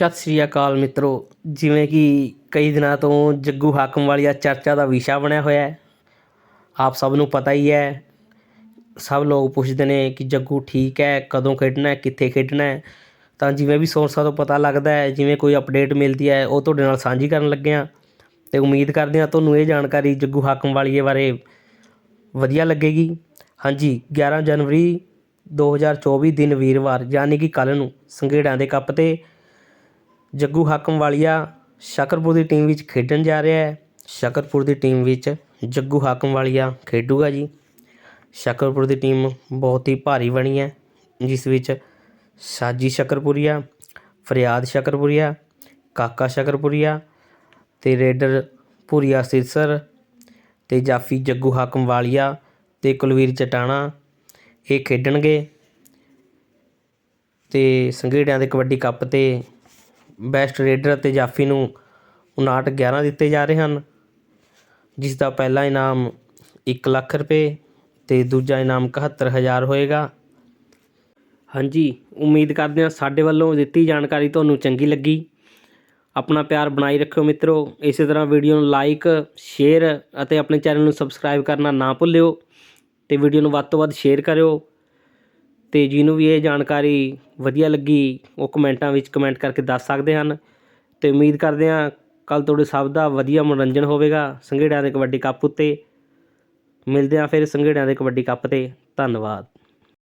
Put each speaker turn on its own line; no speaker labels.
ਸਤਿ ਸ਼੍ਰੀ ਅਕਾਲ ਮਿੱਤਰੋ। ਜਿਵੇਂ ਕਿ ਕਈ ਦਿਨਾਂ ਤੋਂ ਜੱਗੂ ਹਾਕਮ ਵਾਲੀਆ ਚਰਚਾ ਦਾ ਵਿਸ਼ਾ ਬਣਿਆ ਹੋਇਆ ਹੈ। ਆਪ ਸਭ ਨੂੰ ਪਤਾ ਹੀ ਹੈ। ਸਭ ਲੋਕ ਪੁੱਛਦੇ ਨੇ ਕਿ ਜੱਗੂ ਠੀਕ ਹੈ, ਕਦੋਂ ਖੇਡਣਾ ਹੈ, ਕਿੱਥੇ ਖੇਡਣਾ ਹੈ। ਤਾਂ ਜਿਵੇਂ ਵੀ ਸੋਰਸਾਂ ਤੋਂ ਪਤਾ ਲੱਗਦਾ ਹੈ, ਜਿਵੇਂ ਕੋਈ ਅਪਡੇਟ ਮਿਲਦੀ ਹੈ, ਉਹ ਤੁਹਾਡੇ ਨਾਲ ਸਾਂਝੀ ਕਰਨ ਲੱਗੇ ਹਾਂ। ਤੇ ਉਮੀਦ ਕਰਦੇ ਹਾਂ ਤੁਹਾਨੂੰ ਇਹ ਜਾਣਕਾਰੀ ਜੱਗੂ ਹਾਕਮ ਵਾਲੀਏ ਬਾਰੇ ਵਧੀਆ ਲੱਗੇਗੀ। ਹਾਂਜੀ 11 ਜਨਵਰੀ 2024 ਦਿਨ ਵੀਰਵਾਰ, ਯਾਨੀ ਕਿ ਕੱਲ ਨੂੰ ਸੰਘੇੜਾਂ ਦੇ ਕੱਪ ਤੇ ਜੱਗੂ ਹਾਕਮ ਵਾਲੀਆ ਸ਼ਕਰਪੁਰ ਦੀ ਟੀਮ ਵਿੱਚ ਖੇਡਣ ਜਾ ਰਿਹਾ ਹੈ। ਸ਼ਕਰਪੁਰ ਦੀ ਟੀਮ ਵਿੱਚ ਜੱਗੂ ਹਾਕਮ ਵਾਲੀਆ ਖੇਡੂਗਾ ਜੀ। ਸ਼ਕਰਪੁਰ ਦੀ ਟੀਮ ਬਹੁਤ ਹੀ ਭਾਰੀ ਬਣੀ ਹੈ, ਜਿਸ ਵਿੱਚ ਸਾਜੀ ਸ਼ਕਰਪੁਰੀਆ, ਫਰਿਆਦ ਸ਼ਕਰਪੁਰੀਆ, ਕਾਕਾ ਸ਼ਕਰਪੁਰੀਆ ਤੇ ਰੇਡਰ ਭੂਰੀਆ ਸਿਰਸਰ ਤੇ ਜਾਫੀ ਜੱਗੂ ਹਾਕਮ ਵਾਲੀਆ ਤੇ ਕੁਲਵੀਰ ਚਟਾਣਾ ਇਹ ਖੇਡਣਗੇ ਤੇ ਸੰਘੇੜਿਆਂ ਦੇ ਕਬੱਡੀ ਕੱਪ ਤੇ ਬੈਸਟ ਰੇਡਰ ਅਤੇ ਜਾਫੀ ਨੂੰ 59 11 ਦਿੱਤੇ ਜਾ ਰਹੇ ਹਨ, ਜਿਸ ਦਾ ਪਹਿਲਾ ਇਨਾਮ 1 ਲੱਖ ਰੁਪਏ ਤੇ ਦੂਜਾ ਇਨਾਮ 71000 ਹੋਏਗਾ। ਹਾਂਜੀ, ਉਮੀਦ ਕਰਦੇ ਹਾਂ ਸਾਡੇ ਵੱਲੋਂ ਦਿੱਤੀ ਜਾਣਕਾਰੀ ਤੁਹਾਨੂੰ ਚੰਗੀ ਲੱਗੀ। ਆਪਣਾ ਪਿਆਰ ਬਣਾਈ ਰੱਖਿਓ ਮਿੱਤਰੋ। ਇਸੇ ਤਰ੍ਹਾਂ ਵੀਡੀਓ ਨੂੰ ਲਾਈਕ, ਸ਼ੇਅਰ ਅਤੇ ਆਪਣੇ ਚੈਨਲ ਨੂੰ ਸਬਸਕ੍ਰਾਈਬ ਕਰਨਾ ਨਾ ਭੁੱਲਿਓ ਤੇ ਵੀਡੀਓ ਨੂੰ ਵੱਧ ਤੋਂ ਵੱਧ ਸ਼ੇਅਰ ਕਰਿਓ। ਅਤੇ ਜਿਹਨੂੰ ਵੀ ਇਹ ਜਾਣਕਾਰੀ ਵਧੀਆ ਲੱਗੀ, ਉਹ ਕਮੈਂਟਾਂ ਵਿੱਚ ਕਮੈਂਟ ਕਰਕੇ ਦੱਸ ਸਕਦੇ ਹਨ। ਅਤੇ ਉਮੀਦ ਕਰਦੇ ਹਾਂ ਕੱਲ੍ਹ ਤੁਹਾਡੇ ਸਭ ਦਾ ਵਧੀਆ ਮਨੋਰੰਜਨ ਹੋਵੇਗਾ ਸੰਘੇੜਿਆਂ ਦੇ ਕਬੱਡੀ ਕੱਪ ਉੱਤੇ। ਮਿਲਦੇ ਹਾਂ ਫਿਰ ਸੰਘੇੜਿਆਂ ਦੇ ਕਬੱਡੀ ਕੱਪ ਤੇ। ਧੰਨਵਾਦ।